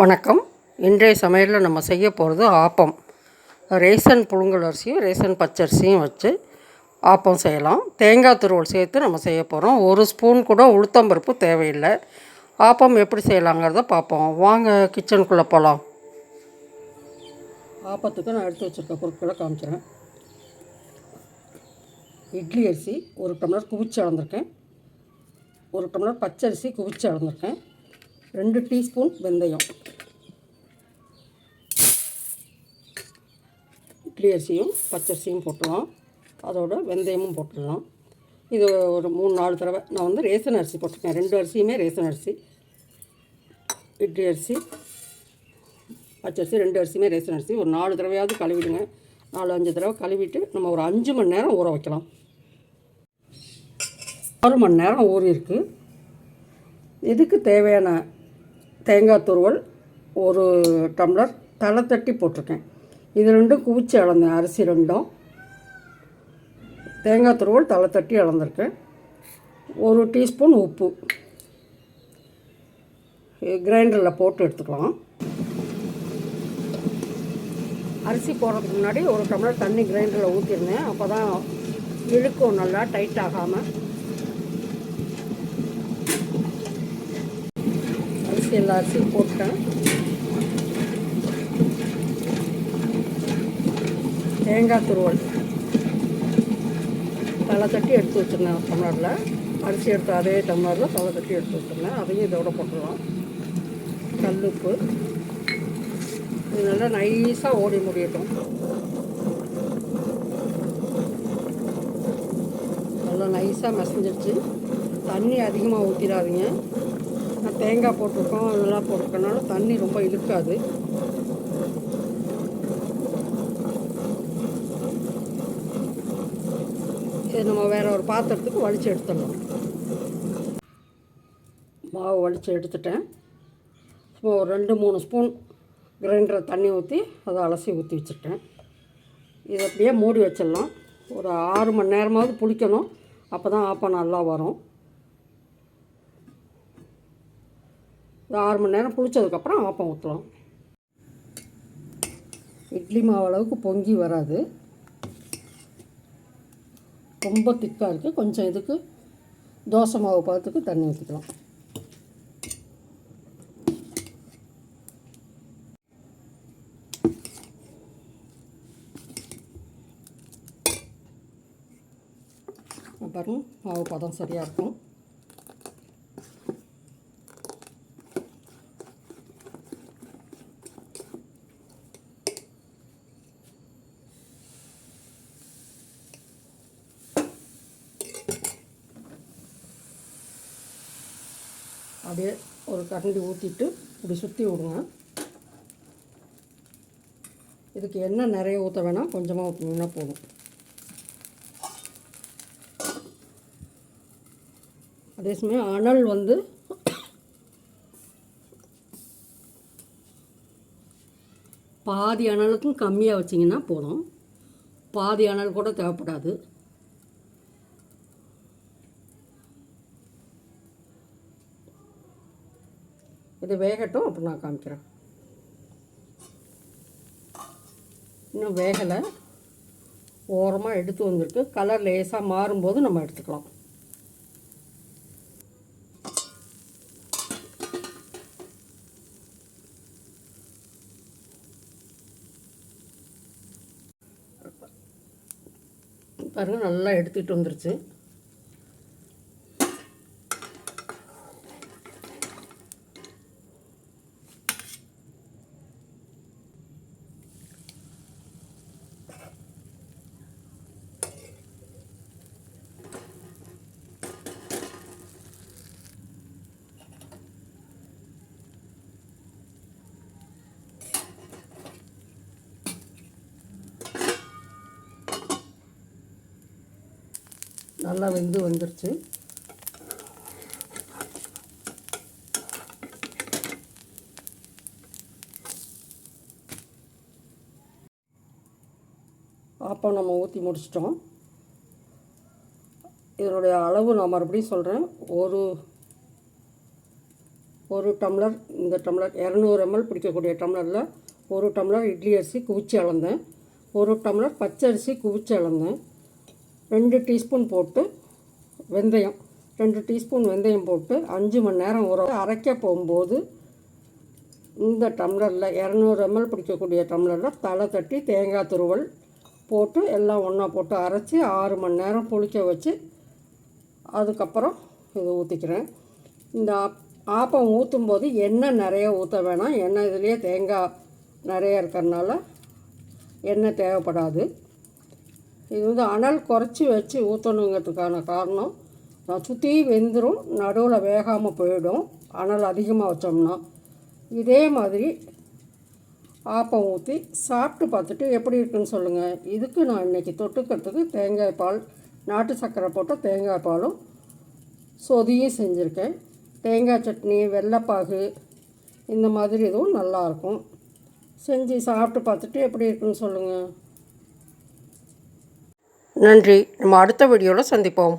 வணக்கம். இன்றைய சமையலில் நம்ம செய்ய போகிறது ஆப்பம். ரேசன் புழுங்கல் அரிசியும் ரேசன் பச்சரிசியும் வச்சு ஆப்பம் செய்யலாம். தேங்காய் துருவல் சேர்த்து நம்ம செய்ய போகிறோம் ஒரு ஸ்பூன் கூட உளுத்தம்பருப்பு தேவையில்லை. ஆப்பம் எப்படி செய்யலாங்கிறத பார்ப்போம். வாங்க கிச்சனுக்குள்ளே போகலாம் ஆப்பத்துக்கு நான் எடுத்து வச்சுருக்க பொருட்களை காமிச்சிடறேன் இட்லி அரிசி ஒரு டம்ளர் குவிச்சு அளந்திருக்கேன். ஒரு டம்ளர் பச்சரிசி குவிச்சு அளந்திருக்கேன். ரெண்டு டீஸ்பூன் வெந்தயம். இட்லி அரிசியும் பச்சரிசியும் போட்டுடலாம். அதோட வெந்தயமும் போட்டுடலாம். இது ஒரு மூணு நாலு தடவை. நான் வந்து ரேசன் அரிசி போட்டிருக்கேன். ரெண்டு அரிசியுமே ரேசன் அரிசி. இட்லி அரிசி பச்சரிசி ரெண்டு அரிசியுமே ரேசன் அரிசி. ஒரு நாலு தடவையாவது கழுவிடுங்க. நாலு அஞ்சு தடவை கழுவிட்டு நம்ம ஒரு அஞ்சு மணி நேரம் ஊற வைக்கலாம். ஆறு மணி நேரம் ஊறியிருக்கு. இதுக்கு தேவையான தேங்காய் துருவல் ஒரு டம்ளர் தலை தட்டி போட்டிருக்கேன். இது ரெண்டும் குவிச்சு அளந்தேன் அரிசி ரெண்டும். தேங்காய் துருவல் தலை தட்டி அளந்திருக்கேன். ஒரு டீஸ்பூன் உப்பு. கிரைண்டரில் போட்டு எடுத்துக்கலாம். அரிசி போடுறதுக்கு முன்னாடி ஒரு டம்ளர் தண்ணி கிரைண்டரில் ஊற்றிருந்தேன் அப்போ தான் இழுக்கும் நல்லா டைட் ஆகாமல் அரிசி எல்லா அரிசியும் போட்டேன் தேங்காய் துருவல். தலை தட்டி எடுத்து வச்சுருந்தேன் டம்ளரில். அரிசி எடுத்து அதே டம்ளரில் தலை தட்டி எடுத்து வச்சுருந்தேன். அதையும் இதோட போட்டுடலாம். கல்லுப்பு. இது நல்லா நைஸாக ஓடி முடியட்டும். நல்லா நைஸாக மசஞ்சிருச்சு. தண்ணி அதிகமாக ஊற்றிடாதீங்க தேங்காய் போட்டிருக்கோம் அதெல்லாம் போட்டிருக்கனால தண்ணி ரொம்ப இழுக்காது. இது நம்ம வேறு ஒரு பாத்திரத்துக்கு வலிச்சு எடுத்துடலாம். மாவு வலிச்சு எடுத்துட்டேன். சும்மா ஒரு ரெண்டு மூணு ஸ்பூன் கிரைண்டரை தண்ணி ஊற்றி அதை அலசி ஊற்றி வச்சுட்டேன். இதை அப்படியே மூடி வச்சிடலாம். ஒரு ஆறு மணி நேரமாவது புளிக்கணும். அப்போ தான் ஆப்பம் நல்லா வரும். இது ஆறு மணி நேரம் புளிச்சதுக்கப்புறம் ஆப்பம் ஊற்றலாம் இட்லி மாவு அளவுக்கு பொங்கி வராது. ரொம்ப திக்காக இருக்குது கொஞ்சம் இதுக்கு தோசை மாவு பார்த்துக்கு தண்ணி ஊற்றிக்கலாம் அப்புறம் மாவு பதம் சரியாக இருக்கும். அப்படியே ஒரு கரண்டி ஊற்றிட்டு இப்படி சுற்றி விடுங்க. இதுக்கு எண்ணெய் நிறைய ஊற்ற வேணாம் கொஞ்சமாக ஊற்றணும்னா போதும். அதே சமயம் அனல் வந்து பாதி அனலுக்கும் கம்மியாக வச்சிங்கன்னா போதும். பாதி அனல் கூட தேவைப்படாது. இது வேகட்டும் அப்புறம் நான் காமிக்கிறேன். இன்னும் வேகலை. ஓரமாக எடுத்து வந்திருக்கு. கலர் லேசாக மாறும்போது நம்ம எடுத்துக்கலாம். பாருங்கள் நல்லா எடுத்துகிட்டு வந்துருச்சு. நல்லா வெந்து வந்துருச்சு. அப்போ நம்ம ஊற்றி முடிச்சிட்டோம். இதனுடைய அளவு நான் மறுபடியும் சொல்கிறேன் ஒரு ஒரு டம்ளர் இந்த டம்ளர் இரநூறு எம்எல் பிடிக்கக்கூடிய டம்ளரில் ஒரு டம்ளர் இட்லி அரிசி குவிச்சு அளந்தேன். ஒரு டம்ளர் பச்சரிசி குவிச்சு அளந்தேன். ரெண்டு டீஸ்பூன் போட்டு வெந்தயம் ரெண்டு டீஸ்பூன் வெந்தயம் போட்டு அஞ்சு மணி நேரம் ஊற அரைக்க போகும்போது இந்த டம்ளரில் இரநூறு எம்எல் பிடிக்கக்கூடிய டம்ளரில் தலை தட்டி தேங்காய் துருவல் போட்டு எல்லாம் ஒன்றா போட்டு அரைச்சி ஆறு மணி நேரம் புளிக்க வச்சு அதுக்கப்புறம் இது ஊற்றிக்கிறேன் இந்த ஆப்பம் ஊற்றும் போது எண்ணெய் நிறைய ஊற்ற வேணாம். எண்ணெய் இதுலேயே தேங்காய் நிறைய இருக்கிறதுனால எண்ணெய் தேவைப்படாது. இது வந்து அனல் குறைச்சி வச்சு ஊற்றணுங்கிறதுக்கான காரணம் நான் சுற்றி வெந்துடும் நடுவில் வேகாமல் போயிடும் அனல் அதிகமாக வச்சோம்னா. இதே மாதிரி ஆப்பம் ஊற்றி சாப்பிட்டு பார்த்துட்டு எப்படி இருக்குன்னு சொல்லுங்கள் இதுக்கு நான் இன்றைக்கி தொட்டுக்கிறதுக்கு தேங்காய் பால் நாட்டு சர்க்கரை போட்ட தேங்காய் பாலும் சொதியும் செஞ்சுருக்கேன். தேங்காய் சட்னி வெள்ளைப்பாகு இந்த மாதிரி இதுவும் நல்லாயிருக்கும் செஞ்சு சாப்பிட்டு பார்த்துட்டு எப்படி இருக்குன்னு சொல்லுங்கள் நன்றி. நம்ம அடுத்த வீடியோவில் சந்திப்போம்.